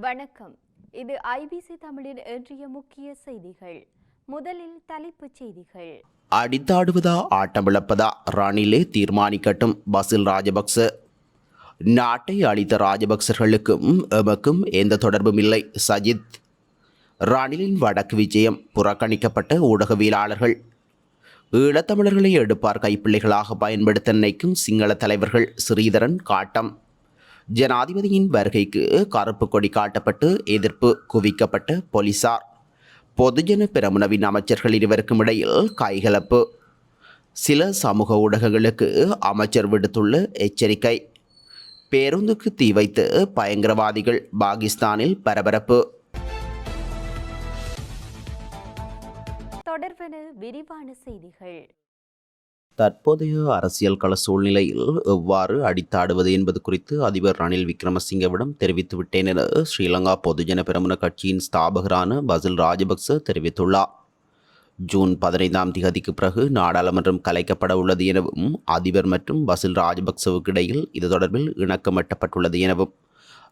வணக்கம். இது ஐபிசி தமிழின் இன்றைய முக்கிய செய்திகள். முதலில் தலைப்புச் செய்திகள். அடித்தாடுவதா ஆட்டமிழப்பதா ரணிலே தீர்மானிக்கட்டும் பசில் ராஜபக்ச. நாட்டை அளித்த ராஜபக்சர்களுக்கும் எமக்கும் எந்த தொடர்பும் இல்லை சஜித். ரணிலின் வடக்கு விஜயம் புறக்கணிக்கப்பட்ட ஊடகவியலாளர்கள். ஈழத்தமிழர்களை எடுப்பார் கைப்பிள்ளைகளாக பயன்படுத்த நினைக்கும் சிங்கள தலைவர்கள் ஸ்ரீதரன் காட்டம். ஜனாதிபதியின் வருகைக்கு கருப்பு கொடி காட்டப்பட்டு எதிர்ப்பு குவிக்கப்பட்ட போலீசார். பொதுஜன பெரமுனவின் அமைச்சர்கள் இருவருக்கும் இடையில் கைகலப்பு. சில சமூக ஊடகங்களுக்கு அமைச்சர் விடுத்துள்ள எச்சரிக்கை. பேருந்துக்கு தீ வைத்து பயங்கரவாதிகள் பாகிஸ்தானில் பரபரப்பு. தொடர்பான விரிவான செய்திகள். தற்போதைய அரசியல் கள சூழ்நிலையில் எவ்வாறு அடித்தாடுவது என்பது குறித்து அதிபர் ரணில் விக்ரமசிங்கவிடம் தெரிவித்துவிட்டேன் என ஸ்ரீலங்கா பொதுஜன பெரமுன கட்சியின் ஸ்தாபகரான பசில் ராஜபக்ச தெரிவித்துள்ளார். ஜூன் பதினைந்தாம் திகதிக்கு பிறகு நாடாளுமன்றம் கலைக்கப்பட உள்ளது எனவும் அதிபர் மற்றும் பசில் ராஜபக்சவுக்கு இடையில் இது தொடர்பில் இணக்கம் எட்டப்பட்டுள்ளது எனவும்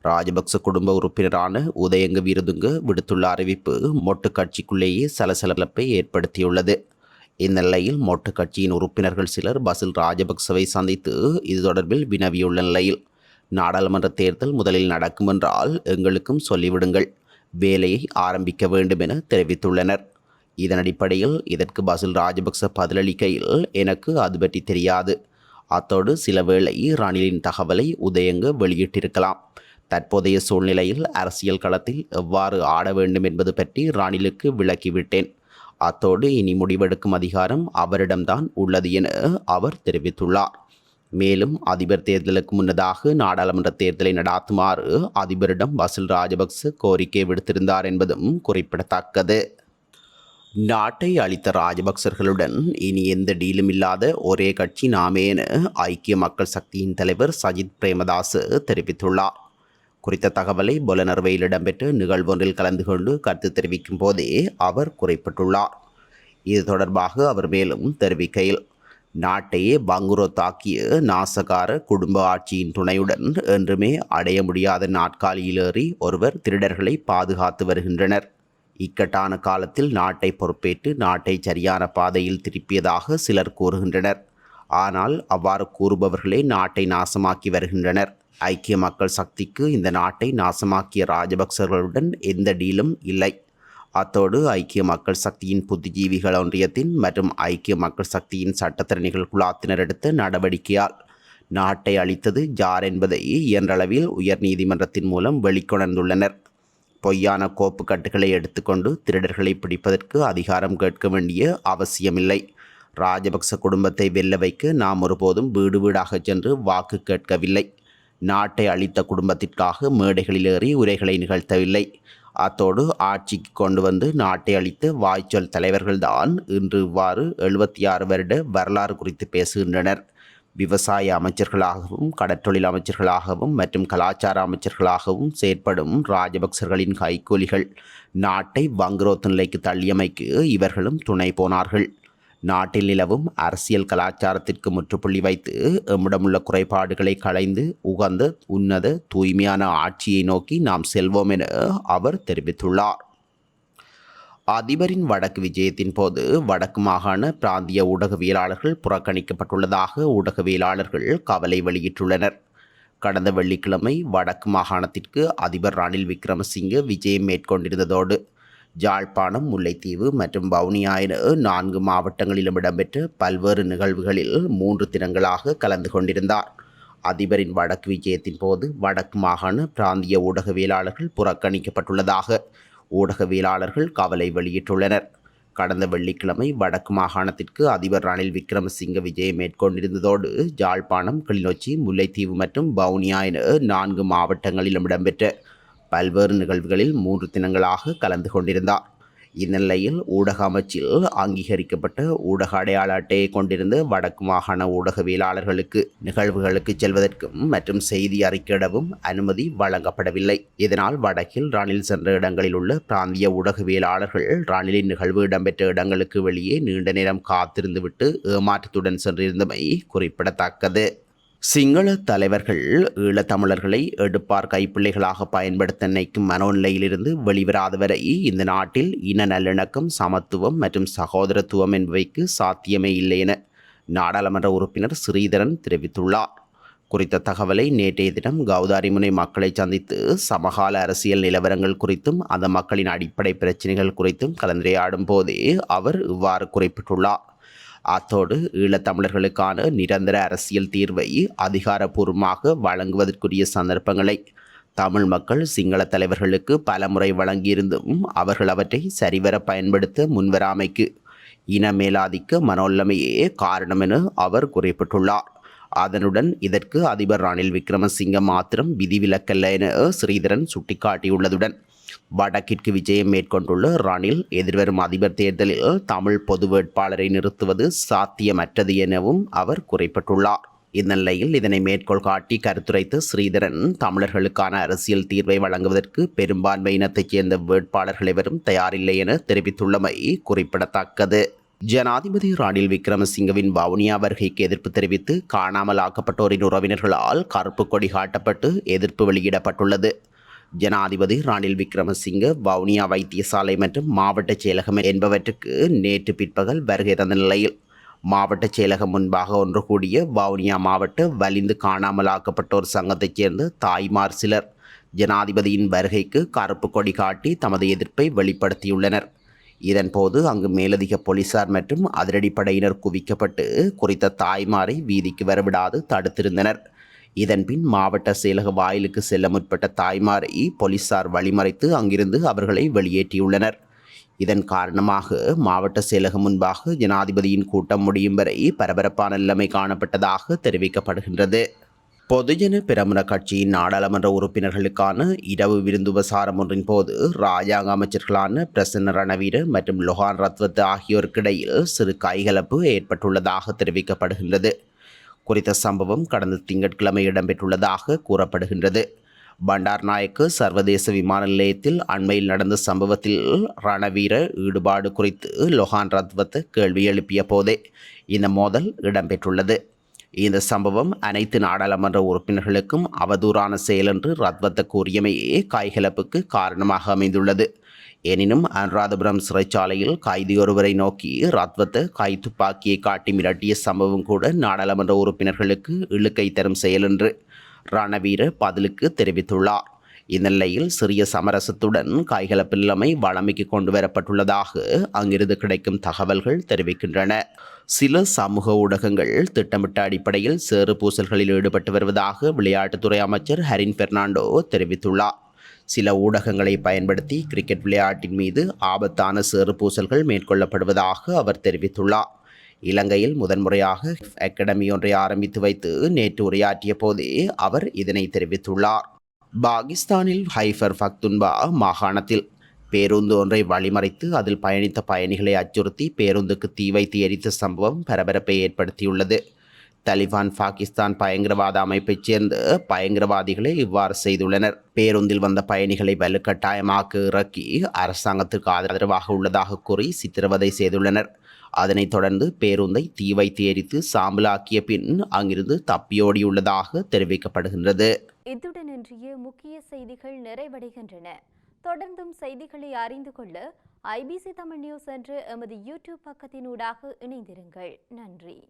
ராஜபக்ச குடும்ப உறுப்பினரான உதயங்க வீரதுங்க விடுத்துள்ள அறிவிப்பு மொட்டு கட்சிக்குள்ளேயே சலசலப்பை ஏற்படுத்தியுள்ளது. இந்நிலையில் மொட்டு கட்சியின் உறுப்பினர்கள் சிலர் பசில் ராஜபக்சவை சந்தித்து இது தொடர்பில் வினவியுள்ள நிலையில் நாடாளுமன்ற தேர்தல் முதலில் நடக்கும் என்றால் எங்களுக்கும் சொல்லிவிடுங்கள் வேலையை ஆரம்பிக்க வேண்டும் என தெரிவித்துள்ளனர். இதன் அடிப்படையில் இதற்கு பசில் ராஜபக்ச பதிலளிக்கையில் எனக்கு அது பற்றி தெரியாது. அத்தோடு சில வேளை ரணிலின் தகவலை உதயங்க வெளியிட்டிருக்கலாம். தற்போதைய சூழ்நிலையில் அரசியல் களத்தில் எவ்வாறு ஆட வேண்டும் என்பது பற்றி ராணிலுக்கு விளக்கிவிட்டேன். அத்தோடு இனி முடிவெடுக்கும் அதிகாரம் அவரிடம்தான் உள்ளது என அவர் தெரிவித்துள்ளார். மேலும் அதிபர் தேர்தலுக்கு முன்னதாக நாடாளுமன்ற தேர்தலை நடாத்துமாறு அதிபரிடம் வசூல் ராஜபக்ச கோரிக்கை விடுத்திருந்தார் என்பதும் குறிப்பிடத்தக்கது. நாட்டை அளித்த ராஜபக்சர்களுடன் இனி எந்த டீலும் இல்லாத ஒரே கட்சி நாமே என ஐக்கிய மக்கள் சக்தியின் தலைவர் சஜித் பிரேமதாஸ் தெரிவித்துள்ளார். குறித்த தகவலை புலனர்வையில் இடம்பெற்ற நிகழ்வொன்றில் கலந்து கொண்டு கருத்து தெரிவிக்கும் போதே அவர் குறிப்பிட்டுள்ளார். இது தொடர்பாக அவர் மேலும் தெரிவிக்கையில் நாட்டையே பங்குரோ தாக்கிய நாசகார குடும்ப ஆட்சியின் துணையுடன் என்றுமே அடைய முடியாத நாட்காலியிலேறி ஒருவர் திருடர்களை பாதுகாத்து வருகின்றனர். இக்கட்டான காலத்தில் நாட்டை பொறுப்பேற்று நாட்டை சரியான பாதையில் திருப்பியதாக சிலர் கூறுகின்றனர். ஆனால் அவ்வாறு கூறுபவர்களே நாட்டை நாசமாக்கி வருகின்றனர். ஐக்கிய மக்கள் சக்திக்கு இந்த நாட்டை நாசமாக்கிய ராஜபக்சர்களுடன் எந்த டீலும் இல்லை. அத்தோடு ஐக்கிய மக்கள் சக்தியின் புத்திஜீவிகள் ஒன்றியத்தின் மற்றும் ஐக்கிய மக்கள் சக்தியின் சட்டத்திறனிகள் குழாத்தினர் எடுத்த நடவடிக்கையால் நாட்டை அளித்தது ஜார் என்பதை இயன்றளவில் உயர் நீதிமன்றத்தின் மூலம் வெளிக்கொணர்ந்துள்ளனர். பொய்யான கோப்பு கட்டுகளை எடுத்துக்கொண்டு திருடர்களை பிடிப்பதற்கு அதிகாரம் கேட்க வேண்டிய அவசியமில்லை. ராஜபக்ச குடும்பத்தை வெல்ல வைக்க நாம் ஒருபோதும் வீடு வீடாக சென்று வாக்கு கேட்கவில்லை. நாட்டை அளித்த குடும்பத்திற்காக மேடைகளில் ஏறி உரைகளை நிகழ்த்தவில்லை. அத்தோடு ஆட்சிக்கு கொண்டு வந்து நாட்டை அளித்த வாய்ச்சொல் தலைவர்கள்தான் இன்று இவ்வாறு எழுபத்தி ஆறு வருட வரலாறு குறித்து பேசுகின்றனர். விவசாய அமைச்சர்களாகவும் கடற்றொழில் அமைச்சர்களாகவும் மற்றும் கலாச்சார அமைச்சர்களாகவும் செயற்படும் ராஜபக்சர்களின் கைக்கூலிகள் நாட்டை வங்குரோத்து நிலைக்கு தள்ளியமைக்கு இவர்களும் துணை போனார்கள். நாட்டில் நிலவும் அரசியல் கலாச்சாரத்திற்கு முற்றுப்புள்ளி வைத்து எம்மிடமுள்ள குறைபாடுகளை களைந்து உகந்த உன்னத தூய்மையான ஆட்சியை நோக்கி நாம் செல்வோம் என அவர் தெரிவித்துள்ளார். அதிபரின் வடக்கு விஜயத்தின் போது வடக்கு மாகாண பிராந்திய ஊடகவியலாளர்கள் புறக்கணிக்கப்பட்டுள்ளதாக ஊடகவியலாளர்கள் கவலை வெளியிட்டுள்ளனர். கடந்த வெள்ளிக்கிழமை வடக்கு மாகாணத்திற்கு அதிபர் ரணில் விக்ரமசிங்கே விஜயம் மேற்கொண்டிருந்ததோடு ஜாழ்ப்பாணம் முல்லைத்தீவு மற்றும் வவுனியா என நான்கு மாவட்டங்களிலும் இடம்பெற்ற பல்வேறு நிகழ்வுகளில் மூன்று தினங்களாக கலந்து கொண்டிருந்தார். அதிபரின் வடக்கு விஜயத்தின் போது வடக்கு மாகாண பிராந்திய ஊடகவியலாளர்கள் புறக்கணிக்கப்பட்டுள்ளதாக ஊடகவியலாளர்கள் கவலை வெளியிட்டுள்ளனர். கடந்த வெள்ளிக்கிழமை வடக்கு மாகாணத்திற்கு அதிபர் ரணில் விக்ரமசிங்க விஜயம் மேற்கொண்டிருந்ததோடு ஜாழ்ப்பாணம் கிளிநொச்சி முல்லைத்தீவு மற்றும் வவுனியா என நான்கு மாவட்டங்களிலும் இடம்பெற்ற பல்வேறு நிகழ்வுகளில் மூன்று தினங்களாக கலந்து கொண்டிருந்தார். இந்நிலையில் ஊடக அமைச்சில் அங்கீகரிக்கப்பட்ட ஊடக அடையாள அட்டையை கொண்டிருந்த வடக்கு மாகாண ஊடகவியலாளர்களுக்கு நிகழ்வுகளுக்கு செல்வதற்கும் மற்றும் செய்தி அறிக்கையிடவும் அனுமதி வழங்கப்படவில்லை. இதனால் வடக்கில் ரணில் சென்ற இடங்களில் உள்ள பிராந்திய ஊடகவியலாளர்கள் ரணிலின் நிகழ்வு இடம்பெற்ற இடங்களுக்கு வெளியே நீண்ட நேரம் காத்திருந்துவிட்டு ஏமாற்றத்துடன் சென்றிருந்தமை குறிப்பிடத்தக்கது. சிங்கள தலைவர்கள் ஈழத்தமிழர்களை எடுப்பார் கைப்பிள்ளைகளாக பயன்படுத்த நினைக்கும் மனோநிலையிலிருந்து வெளிவராத வரை இந்த நாட்டில் இன நல்லிணக்கம் சமத்துவம் மற்றும் சகோதரத்துவம் என்பவைக்கு சாத்தியமே இல்லை என நாடாளுமன்ற உறுப்பினர் ஸ்ரீதரன் தெரிவித்துள்ளார். குறித்த தகவலை நேற்றைய தினம் கௌதாரிமுனை மக்களை சந்தித்து சமகால அரசியல் நிலவரங்கள் குறித்தும் அந்த மக்களின் அடிப்படை பிரச்சினைகள் குறித்தும் கலந்துரையாடும் போதே அவர் இவ்வாறு குறிப்பிட்டுள்ளார். அத்தோடு ஈழத்தமிழர்களுக்கான நிரந்தர அரசியல் தீர்வை அதிகாரப்பூர்வமாக வழங்குவதற்குரிய சந்தர்ப்பங்களை தமிழ் மக்கள் சிங்கள தலைவர்களுக்கு பலமுறை வழங்கியிருந்தும் அவர்கள் அவற்றை சரிவர பயன்படுத்த முன்வராமைக்கு இன மேலாதிக்க மனோல்லமையே காரணம் என அவர் குறிப்பிட்டுள்ளார். அதனுடன் இதற்கு அதிபர் ரணில் விக்ரமசிங்க மாத்திரம் விதிவிலக்கல்ல என ஸ்ரீதரன் சுட்டிக்காட்டியுள்ளதுடன் வடக்கிற்கு விஜயம் மேற்கொண்டுள்ள ரணில் எதிர்வரும் அதிபர் தேர்தலில் தமிழ் பொது வேட்பாளரை நிறுத்துவது சாத்தியமற்றது எனவும் அவர் குறிப்பிட்டுள்ளார். இந்நிலையில் இதனை மேற்கோள் காட்டி கருத்துரைத்த ஸ்ரீதரன் தமிழர்களுக்கான அரசியல் தீர்வை வழங்குவதற்கு பெரும்பான்மையினத்தைச் சேர்ந்த வேட்பாளர்கள் எவரும் தயாரில்லை என தெரிவித்துள்ளமை குறிப்பிடத்தக்கது. ஜனாதிபதி ராணில் விக்ரமசிங்கவின் வவுனியா வருகைக்கு எதிர்ப்பு தெரிவித்து காணாமல் ஆக்கப்பட்டோரின் உறவினர்களால் கருப்பு கொடி காட்டப்பட்டு எதிர்ப்பு வெளியிடப்பட்டுள்ளது. ஜனாதிபதி ரணில் விக்ரமசிங்க வவுனியா வைத்தியசாலை மற்றும் மாவட்ட செயலகம் என்பவற்றுக்கு நேற்று பிற்பகல் வருகை தந்த நிலையில் மாவட்ட செயலகம் முன்பாக ஒன்று கூடிய வவுனியா மாவட்ட வலிந்து காணாமலாக்கப்பட்டோர் சங்கத்தைச் சேர்ந்த தாய்மார் சிலர் ஜனாதிபதியின் வருகைக்கு கருப்பு கொடி காட்டி தமது எதிர்ப்பை வெளிப்படுத்தியுள்ளனர். இதன்போது அங்கு மேலதிக போலீசார் மற்றும் அதிரடிப்படையினர் குவிக்கப்பட்டு குறித்த தாய்மாரை வீதிக்கு வரவிடாது தடுத்திருந்தனர். இதன்பின் மாவட்ட செயலக வாயிலுக்கு செல்ல முற்பட்ட தாய்மாரை போலீசார் வழிமறைத்து அங்கிருந்து அவர்களை வெளியேற்றியுள்ளனர். இதன் காரணமாக மாவட்ட செயலகம் முன்பாக ஜனாதிபதியின் கூட்டம் முடியும் வரை பரபரப்பான நிலைமை காணப்பட்டதாக தெரிவிக்கப்படுகின்றது. பொதுஜன பிரமுன கட்சியின் நாடாளுமன்ற உறுப்பினர்களுக்கான இரவு விருந்து உபசாரம் ஒன்றின் போது ராஜாங்க அமைச்சர்களான பிரசன்ன ரணவீர மற்றும் லொஹான் ரத்வத் ஆகியோருக்கிடையில் சிறு கைகலப்பு ஏற்பட்டுள்ளதாக தெரிவிக்கப்படுகின்றது. குறித்த சம்பவம் கடந்த திங்கட்கிழமை இடம்பெற்றுள்ளதாக கூறப்படுகின்றது. பண்டார் நாயக்கு சர்வதேச விமான நிலையத்தில் அண்மையில் நடந்த சம்பவத்தில் ரணவீர ஈடுபாடு குறித்து லொஹான் ரத்வத் கேள்வி எழுப்பிய போதே இந்த மோதல் இடம்பெற்றுள்ளது. இந்த சம்பவம் அனைத்து நாடாளுமன்ற உறுப்பினர்களுக்கும் அவதூறான செயல் என்று ரத்வத்த கூறியமையே காய்கலப்புக்கு காரணமாக அமைந்துள்ளது. எனினும் அனுராதபுரம் சிறைச்சாலையில் கைதி ஒருவரை நோக்கி ரத்வத்த கை துப்பாக்கியை காட்டி மிரட்டிய சம்பவம் கூட நாடாளுமன்ற உறுப்பினர்களுக்கு இழுக்கை தரும் செயல் என்று ரணவீர பதிலுக்கு தெரிவித்துள்ளார். இந்நிலையில் சிறிய சமரசத்துடன் காய்கல பில்லமை வளமைக்கு கொண்டு வரப்பட்டுள்ளதாக அங்கிருந்து கிடைக்கும் தகவல்கள் தெரிவிக்கின்றன. சில சமூக ஊடகங்கள் திட்டமிட்ட அடிப்படையில் சேறு பூசல்களில் ஈடுபட்டு வருவதாக விளையாட்டுத்துறை அமைச்சர் ஹரின் பெர்னாண்டோ தெரிவித்துள்ளார். சில ஊடகங்களை பயன்படுத்தி கிரிக்கெட் விளையாட்டின் மீது ஆபத்தான சேறு பூசல்கள் மேற்கொள்ளப்படுவதாக அவர் தெரிவித்துள்ளார். இலங்கையில் முதன்முறையாக அகாடமி ஒன்றை ஆரம்பித்து வைத்து நேற்று உரையாற்றிய போதே அவர் இதனை தெரிவித்துள்ளார். பாகிஸ்தானில் ஹைஃபர் ஃபக்துன்பா மாகாணத்தில் பேருந்து ஒன்றை வழிமறைத்து அதில் பயணித்த பயணிகளை அச்சுறுத்தி பேருந்துக்கு தீ வைத்து எரித்த சம்பவம் பரபரப்பை ஏற்படுத்தியுள்ளது. தலிபான் பாகிஸ்தான் பயங்கரவாத அமைப்பைச் சேர்ந்த பயங்கரவாதிகளை இவ்வாறு செய்துள்ளனர். பேருந்தில் வந்த பயணிகளை வலுக்கட்டாயமாக இறக்கி அரசாங்கத்திற்கு ஆதரவாக உள்ளதாக கூறி சித்திரவதை செய்துள்ளனர். அதனைத் தொடர்ந்து பேருந்தை தீ வைத்து எரித்து சாம்பலாக்கிய பின் அங்கிருந்து தப்பியோடியுள்ளதாக தெரிவிக்கப்படுகின்றது. இத்துடன் இன்றைய முக்கிய செய்திகள் நிறைவடைகின்றன. தொடர்ந்தும் செய்திகளை அறிந்து கொள்ள ஐபிசி தமிழ் நியூஸ் என்ற எமது யூடியூப் பக்கத்தினூடாக இணைந்திருங்கள். நன்றி.